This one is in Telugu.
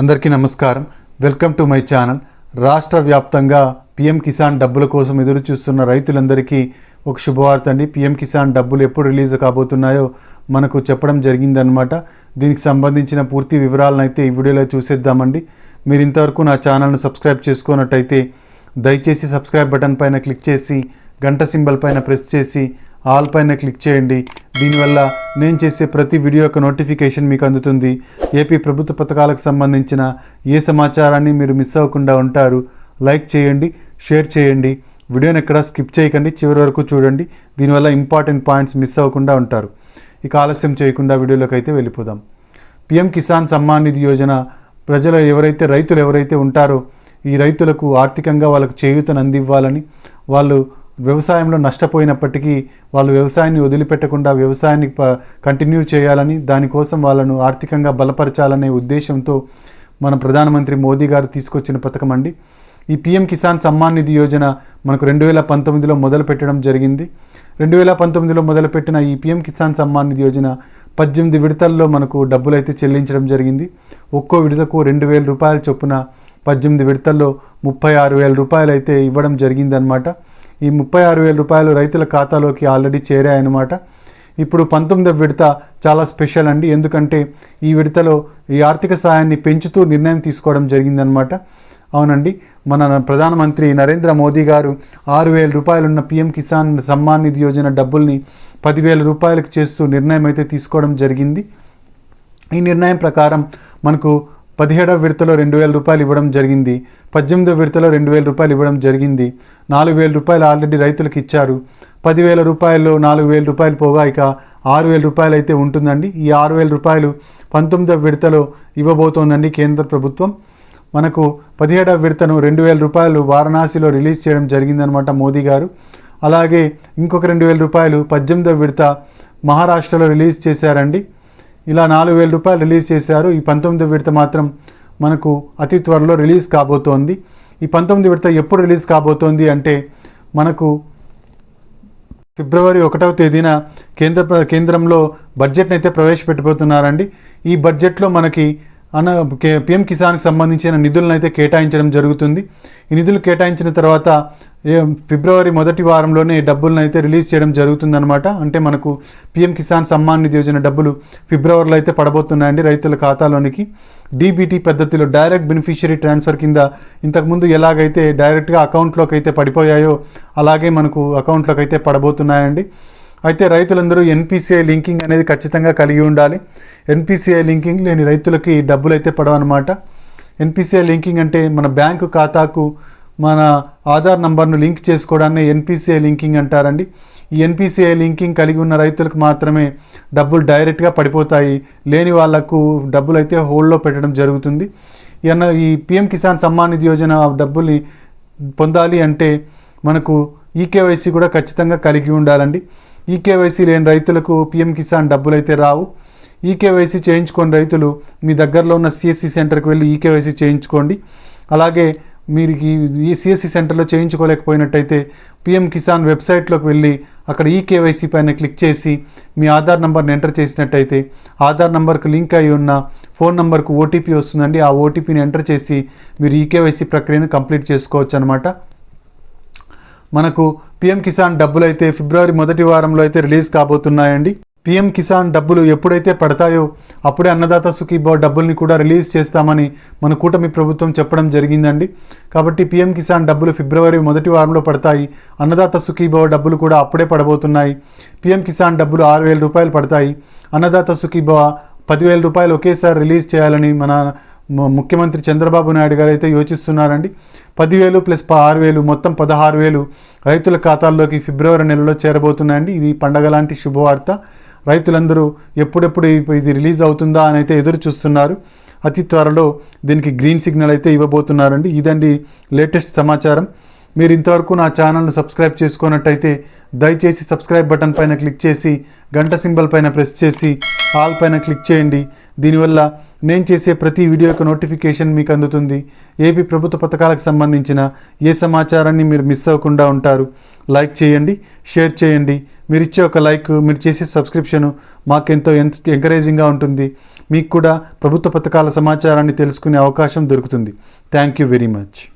అందరికీ నమస్కారం. Welcome to my channel. రాష్ట్ర వ్యాప్తంగా పిఎం కిసాన్ డబ్బుల కోసం ఎదురు చూస్తున్న రైతులందరికీ ఒక శుభవార్త అండి. పిఎం కిసాన్ డబ్బులు ఎప్పుడు రిలీజ్ కాబోతున్నాయో మనకు చెప్పడం జరిగిందనమాట దీనికి సంబంధించిన పూర్తి వివరాలను అయితే ఈ వీడియోలో చూసేద్దామండి. మీరు ఇంతవరకు నా ఛానల్ను సబ్స్క్రైబ్ చేసుకున్నట్టయితే దయచేసి సబ్స్క్రైబ్ బటన్ పైన క్లిక్ చేసి గంట సింబల్ పైన ప్రెస్ చేసి ఆల్ పైన క్లిక్ చేయండి. దీనివల్ల నేను చేసే ప్రతి వీడియో యొక్క నోటిఫికేషన్ మీకు అందుతుంది. ఏపీ ప్రభుత్వ పథకాలకు సంబంధించిన ఏ సమాచారాన్ని మీరు మిస్ అవ్వకుండా ఉంటారు లైక్ చేయండి షేర్ చేయండి. వీడియోని ఎక్కడ స్కిప్ చేయకండి చివరి వరకు చూడండి. దీనివల్ల ఇంపార్టెంట్ పాయింట్స్ మిస్ అవ్వకుండా ఉంటారు. ఇక ఆలస్యం చేయకుండా వీడియోలోకి అయితే వెళ్ళిపోదాం. పిఎం కిసాన్ సమ్మాన్ నిధి యోజన ప్రజలు ఎవరైతే రైతులు ఎవరైతే ఉంటారో ఈ రైతులకు ఆర్థికంగా వాళ్ళకు చేయూతను అందివ్వాలని వాళ్ళు వ్యవసాయంలో నష్టపోయినప్పటికీ వాళ్ళు వ్యవసాయాన్ని వదిలిపెట్టకుండా వ్యవసాయాన్ని కంటిన్యూ చేయాలని దానికోసం వాళ్ళను ఆర్థికంగా బలపరచాలనే ఉద్దేశంతో మన ప్రధానమంత్రి మోదీ గారు తీసుకొచ్చిన పథకం అండి. ఈ పిఎం కిసాన్ సమ్మాన్ నిధి యోజన మనకు రెండు వేల పంతొమ్మిదిలో మొదలు పెట్టడం జరిగింది. రెండు వేల పంతొమ్మిదిలో మొదలుపెట్టిన ఈ పిఎం కిసాన్ సమ్మాన్ నిధి యోజన పద్దెనిమిది విడతల్లో మనకు డబ్బులు అయితే చెల్లించడం జరిగింది. ఒక్కో విడతకు రెండు వేల రూపాయల చొప్పున పద్దెనిమిది విడతల్లో ముప్పై ఆరు వేల రూపాయలు అయితే ఇవ్వడం జరిగిందనమాట ఈ ముప్పై ఆరు వేల రూపాయలు రైతుల ఖాతాలోకి ఆల్రెడీ చేరాయన్నమాట. ఇప్పుడు పంతొమ్మిదవ విడత చాలా స్పెషల్ అండి. ఎందుకంటే ఈ విడతలో ఈ ఆర్థిక సాయాన్ని పెంచుతూ నిర్ణయం తీసుకోవడం జరిగిందనమాట అవునండి. మన ప్రధానమంత్రి నరేంద్ర మోదీ గారు ఆరు వేల రూపాయలున్న పిఎం కిసాన్ సమ్మాన్ నిధి యోజన డబ్బుల్ని పదివేల రూపాయలకు చేస్తూ నిర్ణయం అయితే తీసుకోవడం జరిగింది. ఈ నిర్ణయం ప్రకారం మనకు పదిహేడవ విడతలో రెండు వేల రూపాయలు ఇవ్వడం జరిగింది. పద్దెనిమిదవ విడతలో రెండు వేల రూపాయలు ఇవ్వడం జరిగింది. నాలుగు వేల రూపాయలు ఆల్రెడీ రైతులకు ఇచ్చారు. పదివేల రూపాయల్లో నాలుగు వేల రూపాయలు పోగా ఇక ఆరు వేల రూపాయలు అయితే ఉంటుందండి. ఈ ఆరు వేల రూపాయలు పంతొమ్మిదవ విడతలో ఇవ్వబోతోందండి కేంద్ర ప్రభుత్వం. మనకు పదిహేడవ విడతను రెండు వేల రూపాయలు వారణాసిలో రిలీజ్ చేయడం జరిగిందనమాట మోదీ గారు. అలాగే ఇంకొక రెండు వేల రూపాయలు పద్దెనిమిదవ విడత మహారాష్ట్రలో రిలీజ్ చేశారండి. ఇలా నాలుగు వేల రూపాయలు రిలీజ్ చేశారు. ఈ పంతొమ్మిది విడత మాత్రం మనకు అతి త్వరలో రిలీజ్ కాబోతోంది. ఈ పంతొమ్మిది విడత ఎప్పుడు రిలీజ్ కాబోతోంది అంటే మనకు ఫిబ్రవరి ఒకటవ తేదీన కేంద్ర ప్ర- కేంద్రంలో బడ్జెట్ని అయితే ప్రవేశపెట్టబోతున్నారండి. ఈ బడ్జెట్లో మనకి అన్న కే- పిఎం కిసాన్కి సంబంధించిన నిధులను అయితే కేటాయించడం జరుగుతుంది. ఈ నిధులు కేటాయించిన తర్వాత ఫిబ్రవరి మొదటి వారంలోనే డబ్బులను అయితే రిలీజ్ చేయడం జరుగుతుందన్నమాట. అంటే మనకు పిఎం కిసాన్ సమ్మాన్ నిధి యోజన డబ్బులు ఫిబ్రవరిలో అయితే పడబోతున్నాయండి రైతుల ఖాతాలోనికి. డీబీటీ పద్ధతిలో డైరెక్ట్ బెనిఫిషియరీ ట్రాన్స్ఫర్ కింద ఇంతకుముందు ఎలాగైతే డైరెక్ట్గా అకౌంట్లోకి అయితే పడిపోయాయో అలాగే మనకు అకౌంట్లోకి అయితే పడబోతున్నాయండి. అయితే రైతులందరూ ఎన్పిసిఐ లింకింగ్ అనేది ఖచ్చితంగా కలిగి ఉండాలి. ఎన్పిసిఐ లింకింగ్ లేని రైతులకి డబ్బులు అయితే పడవన్నమాట. ఎన్పిసిఐ లింకింగ్ అంటే మన బ్యాంకు ఖాతాకు మన ఆధార్ నంబర్ను లింక్ చేసుకోవడాన్ని ఎన్పిసిఐ లింకింగ్ అంటారండి. ఈ ఎన్పిసిఐ లింకింగ్ కలిగి ఉన్న రైతులకు మాత్రమే డబ్బులు డైరెక్ట్గా పడిపోతాయి. లేని వాళ్ళకు డబ్బులు అయితే హోల్డ్లో పెట్టడం జరుగుతుంది. ఈ ఈ పిఎం కిసాన్ సమ్మాన్ నిధి యోజన డబ్బుల్ని పొందాలి అంటే మనకు ఈకేవైసీ కూడా ఖచ్చితంగా కలిగి ఉండాలండి. ఈకేవైసీ లేని రైతులకు పిఎం కిసాన్ డబ్బులు అయితే రావు. ఈకేవైసీ చేయించుకొని రైతులు మీ దగ్గరలో ఉన్న సిఎస్సి సెంటర్కి వెళ్ళి ఈకేవైసీ చేయించుకోండి. అలాగే మీరు ఈ సిఎస్సి సెంటర్లో చేయించుకోలేకపోయినట్టయితే పిఎం కిసాన్ వెబ్సైట్లోకి వెళ్ళి అక్కడ ఈ కేవైసీ పైన క్లిక్ చేసి మీ ఆధార్ నంబర్ని ఎంటర్ చేసినట్టయితే ఆధార్ నంబర్కు లింక్ అయి ఉన్న ఫోన్ నంబర్కు ఓటీపీ వస్తుందండి. ఆ ఓటీపీని ఎంటర్ చేసి మీరు ఈ కేవైసీ ప్రక్రియను కంప్లీట్ చేసుకోవచ్చు అనమాట మనకు పిఎం కిసాన్ డబ్బులు అయితే ఫిబ్రవరి మొదటి వారంలో అయితే రిలీజ్ కాబోతున్నాయండి. పిఎం కిసాన్ డబ్బులు ఎప్పుడైతే పడతాయో అప్పుడే అన్నదాత సుఖీభావ్ డబ్బుల్ని కూడా రిలీజ్ చేస్తామని మన కూటమి ప్రభుత్వం చెప్పడం జరిగిందండి. కాబట్టి పిఎం కిసాన్ డబ్బులు ఫిబ్రవరి మొదటి వారంలో పడతాయి. అన్నదాత సుఖీభావ్ డబ్బులు కూడా అప్పుడే పడబోతున్నాయి. పిఎం కిసాన్ డబ్బులు ఆరు వేల రూపాయలు పడతాయి. అన్నదాత సుఖీభావ పదివేల రూపాయలు ఒకేసారి రిలీజ్ చేయాలని మన ముఖ్యమంత్రి చంద్రబాబు నాయుడు గారు అయితే యోచిస్తున్నారండి. పదివేలు ప్లస్ ప- ఆరు వేలు మొత్తం పదహారు వేలు రైతుల ఖాతాల్లోకి ఫిబ్రవరి నెలలో చేరబోతున్నాయండి. ఇది పండగ లాంటి శుభవార్త. రైతులందరూ ఎప్పుడెప్పుడు ఇది రిలీజ్ అవుతుందా అని అయితే ఎదురు చూస్తున్నారు. అతి త్వరలో దీనికి గ్రీన్ సిగ్నల్ అయితే ఇవ్వబోతున్నారండి. ఇదండి లేటెస్ట్ సమాచారం. మీరు ఇంతవరకు నా ఛానల్ను సబ్స్క్రైబ్ చేసుకున్నట్టయితే దయచేసి సబ్స్క్రైబ్ బటన్ పైన క్లిక్ చేసి గంట సింబల్ పైన ప్రెస్ చేసి ఆల్ పైన క్లిక్ చేయండి. దీనివల్ల నేను చేసే ప్రతి వీడియో యొక్క నోటిఫికేషన్ మీకు అందుతుంది. ఏపీ ప్రభుత్వ పథకాలకు సంబంధించిన ఏ సమాచారాన్ని మీరు మిస్ అవ్వకుండా ఉంటారు. లైక్ చేయండి షేర్ చేయండి. మీరు ఇచ్చే ఒక లైక్ మీరు చేసే సబ్స్క్రిప్షను మాకెంతో ఎంత ఎంకరేజింగ్గా ఉంటుంది. మీకు కూడా ప్రభుత్వ పథకాల సమాచారాన్ని తెలుసుకునే అవకాశం దొరుకుతుంది. Thank you very much.